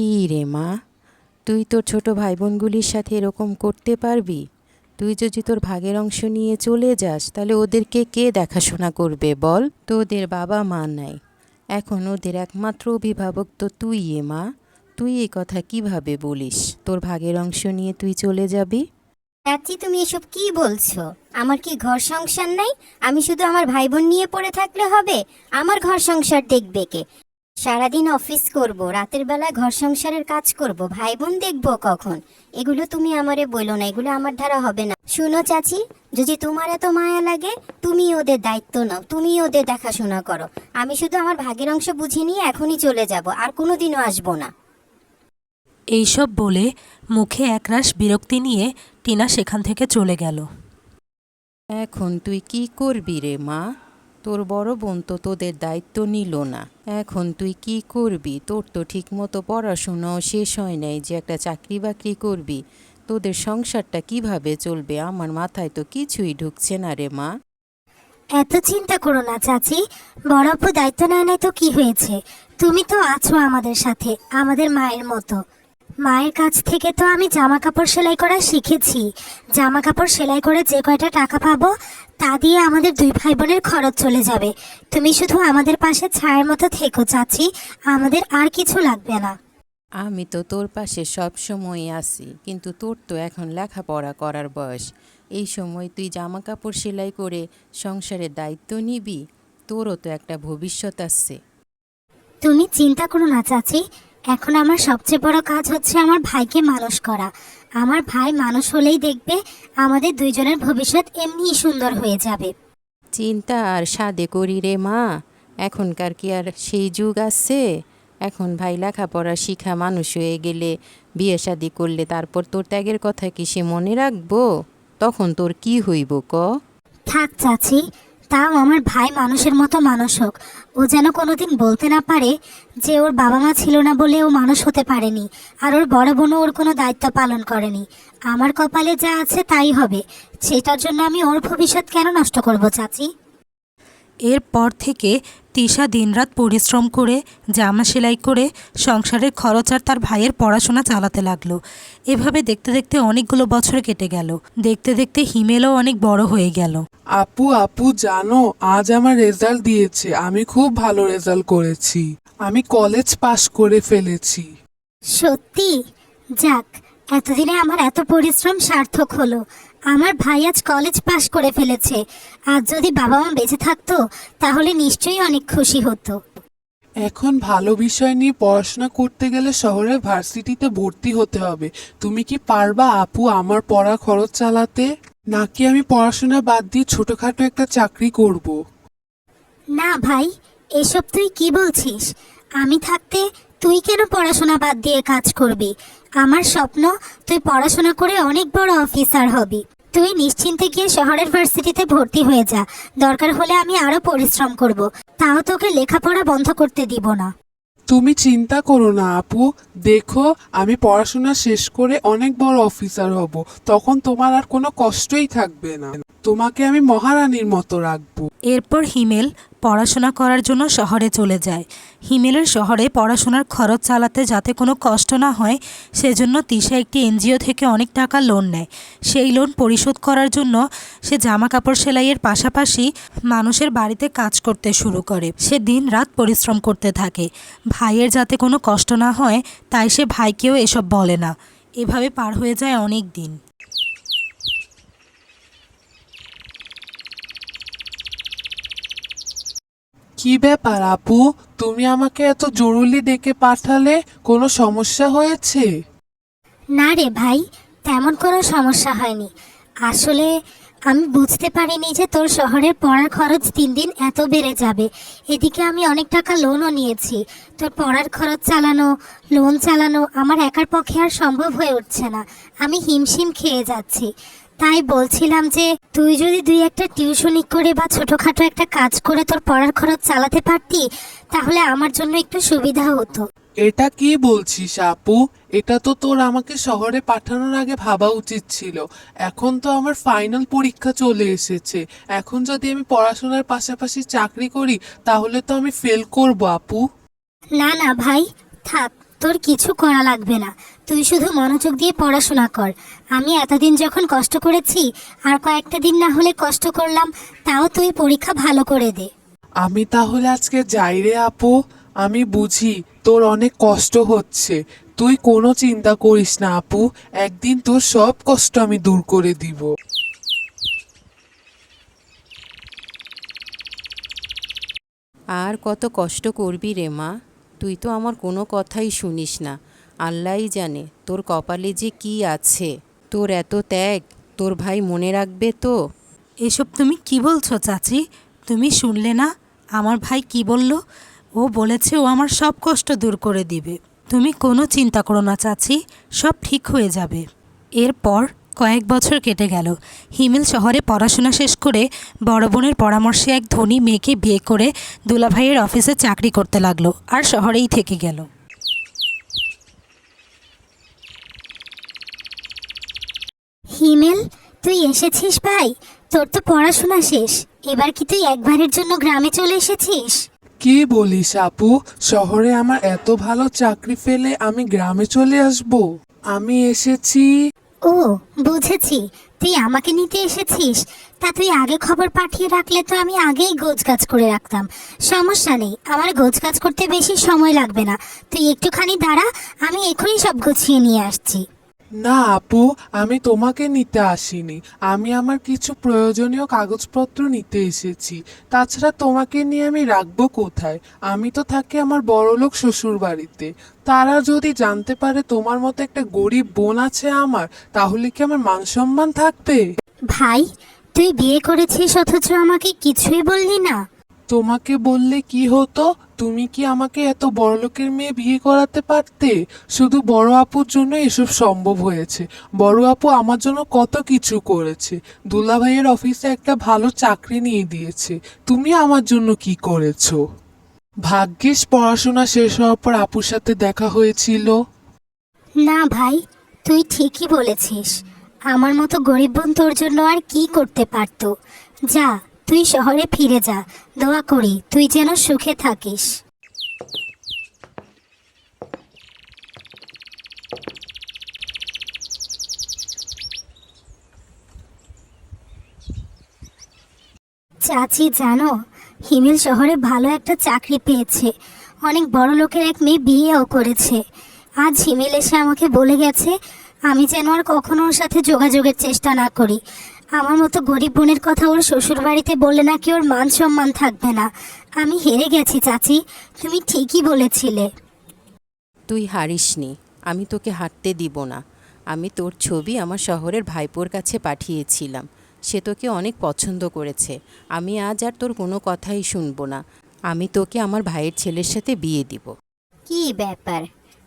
কী রে মা? তুই তোর ছোট ভাই বোনগুলির সাথে এরকম করতে পারবি? তুই যদি তোর ভাগের অংশ নিয়ে চলে যাস, তাহলে ওদেরকে কে দেখাশোনা করবে বল? তোদের বাবা মা নাই। এখন ওদের একমাত্র অভিভাবক তো তুই এ মা। তুই এ কথা কীভাবে বলিস? তোর ভাগের অংশ নিয়ে তুই চলে যাবি? চাচি, তুমি এসব কি বলছো? আমার কি ঘর সংসার নাই? আমি শুধু আমার ভাই বোন নিয়ে পড়ে থাকলে হবে? আমার ঘর সংসার দেখবে কে? সারাদিন অফিস করব রাতের বেলা ঘর সংসারের কাজ করব ভাই বোন দেখব কখন? এগুলো তুমি আমারে বলো না এগুলো আমার দ্বারা হবে না। শুনো চাচি যদি তোমার এত মায়া লাগে তুমি ওদের দায়িত্ব নাও তুমি ওদের দেখাশোনা করো। আমি শুধু আমার ভাগের অংশ বুঝে নিয়ে এখনই চলে যাব আর কোনো দিনও আসব না। এইসব বলে মুখে একরাশ বিরক্তি নিয়ে টিনা সেখান থেকে চলে গেল। এখন তুই কি করবি রে মা? তোর বড় বোন তো তোদের দায়িত্ব নিল না। এখন তুই কি করবি? তোর তো ঠিকমতো পড়াশুনাও শেষ হয় নাই যে একটা চাকরি বাকরি করবি। তোদের সংসারটা কীভাবে চলবে? আমার মাথায় তো কিছুই ঢুকছে না রে মা। এত চিন্তা করো না, চাচি। বড় আপু দায়িত্ব নেয় নাই তো কি হয়েছে? তুমি তো আছো আমাদের সাথে, আমাদের মায়ের মতো। মায়ের কাছ থেকে তো আমি জামা কাপড় সেলাই করা শিখেছি। জামা কাপড় সেলাই করে যে কয়টা টাকা পাবো তা দিয়ে আমাদের দুই ভাই বোনের খরচ চলে যাবে। তুমি শুধু আমাদের পাশে ছায়ের মতো থেকো চাচি। আমাদের আর কিছু লাগবে না। আমি তো তোর পাশে সব সময় আছি কিন্তু তোর তো এখন লেখাপড়া করার বয়স। এই সময় তুই জামা কাপড় সেলাই করে সংসারের দায়িত্ব নিবি তোরও তো একটা ভবিষ্যৎ আছে। তুমি চিন্তা করো না চাচি। এখন আমার সবচেয়ে বড় কাজ হচ্ছে আমার ভাইকে মানুষ করা। আমার ভাই মানুষ হলেই দেখবে আমাদের দুইজনের ভবিষ্যৎ এমনিই সুন্দর হয়ে যাবে। চিন্তা আর সাদে করি রে মা। এখনকার কি আর সেই যুগ আছে? এখন ভাই লেখাপড়া শিখা মানুষ হয়ে গেলে বিয়ে শাদি করলে তারপর তোর ত্যাগের কথা কি সে মনে রাখব? তখন তোর কি হইব ক? থাক চাচি তাও আমার ভাই মানুষের মতো মানুষ হোক। ও যেন কোনোদিন বলতে না পারে যে ওর বাবা মা ছিল না বলে ও মানুষ হতে পারেনি, আর ওর বড় বোনও ওর কোনো দায়িত্ব পালন করেনি। আমার কপালে যা আছে তাই হবে। সেটার জন্য আমি ওর ভবিষ্যৎ কেন নষ্ট করব, চাচি? এরপর থেকে তিশা দিনরাত পরিশ্রম করে, জামা সেলাই করে, সংসারের খরচ আর তার ভাইয়ের পড়াশোনা চালাতে লাগল। এভাবে দেখতে দেখতে অনেকগুলো বছর কেটে গেল। দেখতে দেখতে হিমেলও অনেক বড় হয়ে গেল। আপু আপু জানো আজ আমার রেজাল্ট দিয়েছে। আমি খুব ভালো রেজাল্ট করেছি। আমি কলেজ পাশ করে ফেলেছি। সত্যি? যাক এতদিনে আমার এত পরিশ্রম সার্থক হলো। আমার ভাই আজ কলেজ পাশ করে ফেলেছে। আজ যদি বাবা মা বেঁচে থাকতো তাহলে নিশ্চয়ই অনেক খুশি হতো। এখন ভালো বিষয় নিয়ে পড়াশোনা করতে গেলে শহরের ভার্সিটিতে ভর্তি হতে হবে। তুমি কি পারবা আপু আমার পড়া খরচ চালাতে? নাকি আমি পড়াশোনা বাদ দিয়ে ছোটখাটো একটা চাকরি করব। না ভাই, এসব তুই কি বলছিস? আমি থাকতে তুই কেন পড়াশোনা বাদ দিয়ে কাজ করবি? আমার স্বপ্ন, তুই পড়াশোনা করে অনেক বড় অফিসার হবি। তুই নিশ্চিন্তে গিয়ে শহরের ভার্সিটিতে ভর্তি হয়ে যা। দরকার হলে আমি আরও পরিশ্রম করব। তাও তোকে লেখাপড়া বন্ধ করতে দিব না। তুমি চিন্তা করো না, আপু। দেখো, আমি পড়াশোনা শেষ করে অনেক বড় অফিসার হব। তখন তোমার আর কোনো কষ্টই থাকবে না। তোমাকে আমি মহারানীর মতো রাখব। এরপর হিমেল পড়াশোনা করার জন্য শহরে চলে যায়। হিমেলের শহরে পড়াশোনার খরচ চালাতে যাতে কোনো কষ্ট না হয়, সেজন্য তিশা একটি এনজিও থেকে অনেক টাকা লোন নেয়। সেই লোন পরিশোধ করার জন্য সে জামা কাপড় সেলাইয়ের পাশাপাশি মানুষের বাড়িতে কাজ করতে শুরু করে। সে দিন রাত পরিশ্রম করতে থাকে। ভাইয়ের যাতে কোনো কষ্ট না হয়, তাই সে ভাইকেও এসব বলে না। এভাবে পার হয়ে যায় অনেক দিন। কি ব্যাপার, আপু? তুমি আমাকে এত জরুরি ডেকে পাঠালে কোনো সমস্যা হয়েছে? না রে ভাই, তেমন কোনো সমস্যা হয়নি। আসলে আমি বুঝতে পারিনি যে তোর শহরের পড়ার খরচ দিন দিন এত বেড়ে যাবে। এদিকে আমি অনেক টাকা লোনও নিয়েছি। তোর পড়ার খরচ চালানো লোন চালানো আমার একার পক্ষে আর সম্ভব হয়ে উঠছে না। আমি হিমশিম খেয়ে যাচ্ছি। তাই বলছিলাম যে তুই যদি দুই একটা টিউশনি করে বা ছোটোখাটো একটা কাজ করে তোর পড়ার খরচ চালাতে পারতি তাহলে আমার জন্য একটু সুবিধা হতো। এটা কি বলছিস আপু? এটা তো তোর আমাকে শহরে পাঠানোর আগে ভাবা উচিত ছিল। এখন তো আমার ফাইনাল পরীক্ষা চলে এসেছে। এখন যদি আমি পড়াশোনার পাশাপাশি চাকরি করি তাহলে তো আমি ফেল করব আপু। না না ভাই থাক তোর কিছু করা লাগবে না। তুই শুধু মনোযোগ দিয়ে পড়াশোনা কর। আমি এতদিন যখন কষ্ট করেছি আর কয়েকটা দিন না হলে কষ্ট করলাম তাও তুই পরীক্ষা ভালো করে দে। আমি তাহলে আজকে যাই রে আপু। আমি বুঝি তোর অনেক কষ্ট হচ্ছে। তুই কোনো চিন্তা করিস না আপু একদিন তোর সব কষ্ট আমি দূর করে দিব। আর কত কষ্ট করবি রে মা? তুই তো আমার কোনো কথাই শুনিস না। আল্লাহই জানে তোর কপালে যে কি আছে। তোর এত ত্যাগ, তোর ভাই মনে রাখবে তো? এসব তুমি কি বলছো চাচি? তুমি শুনলে না? আমার ভাই কি বলল? ও বলেছে ও আমার সব কষ্ট দূর করে দিবে। তুমি কোনো চিন্তা করো না চাচি, সব ঠিক হয়ে যাবে। এরপর কয়েক বছর কেটে গেল। হিমেল শহরে পড়াশোনা শেষ করে বড় বোনের পরামর্শে এক ধনী মেয়েকে বিয়ে করে দুলাভাইয়ের অফিসে চাকরি করতে লাগল আর শহরেই থেকে গেল। হিমেল তুই এসেছিস ভাই? তোর তো পড়াশোনা শেষ। এবার কি তুই একবারের জন্য গ্রামে চলে এসেছিস? কি বলিস আপু? শহরে আমার এত ভালো চাকরি ফেলে আমি গ্রামে চলে আসব। আমি এসেছি। ও বুঝেছি। তুই আমাকে নিতে এসেছিস। তা তুই আগে খবর পাঠিয়ে রাখলে তো আমি আগেই গোছগাছ করে রাখতাম। সমস্যা নেই আমার গোছগাছ করতে বেশি সময় লাগবে না। তুই একটুখানি দাঁড়া আমি এখনই সব গুছিয়ে নিয়ে আসছি। না, আপু, আমি তোমাকে নিতে আসিনি। আমি আমার কিছু প্রয়োজনীয় কাগজপত্র নিতে এসেছি। তাছাড়া তোমাকে নিয়ে আমি রাখব কোথায়? আমি তো থাকি আমার বড়লোক শ্বশুর বাড়িতে তারা যদি জানতে পারে তোমার মতো একটা গরিব বোন আছে আমার, তাহলে কি আমার মান সম্মান থাকবে? ভাই, তুই বিয়ে করেছিস অথচ আমাকে কিছুই বললি না। তোমাকে বললে কি হতো? তুমি কি আমাকে এত বড়লোকের মেয়ে বিয়ে করাতে পারতে? শুধু বড় আপুর জন্য এসব সম্ভব হয়েছে। বড় আপু আমার জন্য কত কিছু করেছে। দুলা ভাইয়ের অফিসে একটা ভালো চাকরি নিয়ে দিয়েছে। তুমি আমার জন্য কি করেছ? ভাগ্যিস পড়াশোনা শেষ হওয়ার পর আপুর সাথে দেখা হয়েছিল। না ভাই, তুই ঠিকই বলেছিস। আমার মতো গরিব বোন তোর জন্য আর কি করতে পারতো? যা তুই শহরে ফিরে যা। দোয়া করি, তুই যেন সুখে থাকিস। চাচি, জানো, হিমেল শহরে ভালো একটা চাকরি পেয়েছে। অনেক বড় লোকের এক মেয়ে বিয়েও করেছে। আজ হিমেল এসে আমাকে বলে গেছে, আমি যেন আর কখনো ওর সাথে যোগাযোগের চেষ্টা না করি। আমার মতো গরিব বোনের কথা ওর শ্বশুর বাড়িতে বললে নাকি ওর মান সম্মান থাকবে না। আমি হেরে গেছি চাচি। তুমি ঠিকই বলেছিলে। তুই হারিসনি। আমি তোকে হাঁটতে দিব না। আমি তোর ছবি আমার শহরের ভাইপোর কাছে পাঠিয়েছিলাম। সে তোকে অনেক পছন্দ করেছে। আমি আজ আর তোর কোনো কথাই শুনব না। আমি তোকে আমার ভাইয়ের ছেলের সাথে বিয়ে দিব। কি ব্যাপার?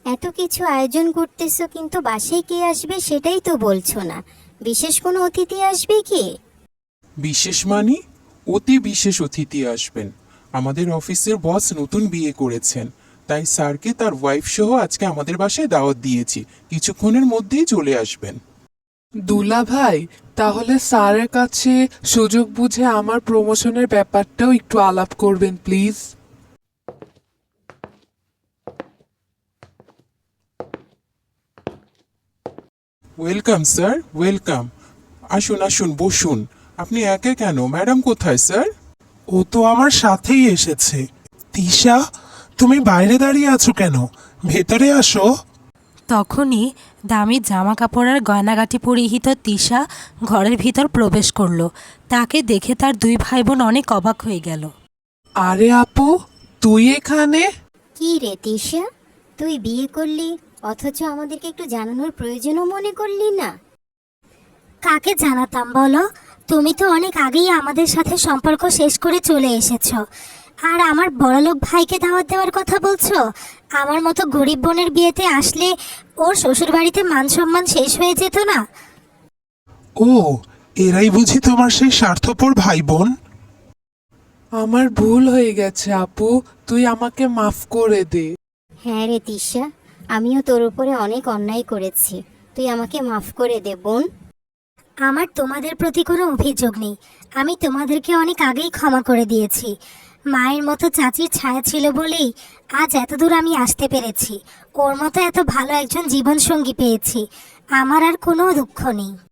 এত কিছু আয়োজন করতেছো কিন্তু বাসায় কে আসবে সেটাই তো বলছো না। বিশেষ কোনো অতিথি আসবে কি? বিশেষ মানে? অতি বিশেষ অতিথি আসবেন। আমাদের অফিসের বস নতুন বিয়ে করেছেন। তাই স্যারকে তার ওয়াইফ সহ আজকে আমাদের বাসায় দাওয়াত দিয়েছি। কিছুক্ষণের মধ্যেই চলে আসবেন। দুলা ভাই তাহলে স্যারের কাছে সুযোগ বুঝে আমার প্রমোশনের ব্যাপারটাও একটু আলাপ করবেন প্লিজ ওয়েলকাম স্যার ওয়েলকাম আসুন আসুন বসুন। আপনি একে কেন? ম্যাডাম কোথায় স্যার? ও তো আমার সাথেই এসেছে। তিশা তুমি বাইরে দাঁড়িয়ে আছো কেন? ভেতরে আসো। তখনই দামি জামা কাপড় আর গয়নাগাটি পরিহিত তিশা ঘরের ভিতর প্রবেশ করল। তাকে দেখে তার দুই ভাই বোন অনেক অবাক হয়ে গেল। আরে আপু তুই এখানে? কি রে তিশা? তুই বিয়ে করলি? অথচ আমাদেরকে একটু জানানোর প্রয়োজনও মনে করলি না। কাকে জানাতাম বলো? তুমি তো অনেক আগেই আমাদের সাথে সম্পর্ক শেষ করে চলে এসেছ। আর আমার বড়লোক ভাইকে দাওয়াত দেওয়ার কথা বলছো? আমার মতো গরিব বোনের বিয়েতে আসলে ওর শ্বশুর বাড়িতে মান সম্মান শেষ হয়ে যেত না? ও এরাই বুঝি তোমার সেই স্বার্থপর ভাই বোন আমার ভুল হয়ে গেছে আপু। তুই আমাকে মাফ করে দে। হ্যাঁ রে তিশা আমিও তোর উপরে অনেক অন্যায় করেছি। তুই আমাকে মাফ করে দে, বোন। আমার তোমাদের প্রতি কোনো অভিযোগ নেই। আমি তোমাদেরকে অনেক আগেই ক্ষমা করে দিয়েছি। মায়ের মতো চাচির ছায়া ছিল বলেই আজ এতদূর আমি আসতে পেরেছি। ওর মতো এত ভালো একজন জীবনসঙ্গী পেয়েছি। আমার আর কোনো দুঃখ নেই।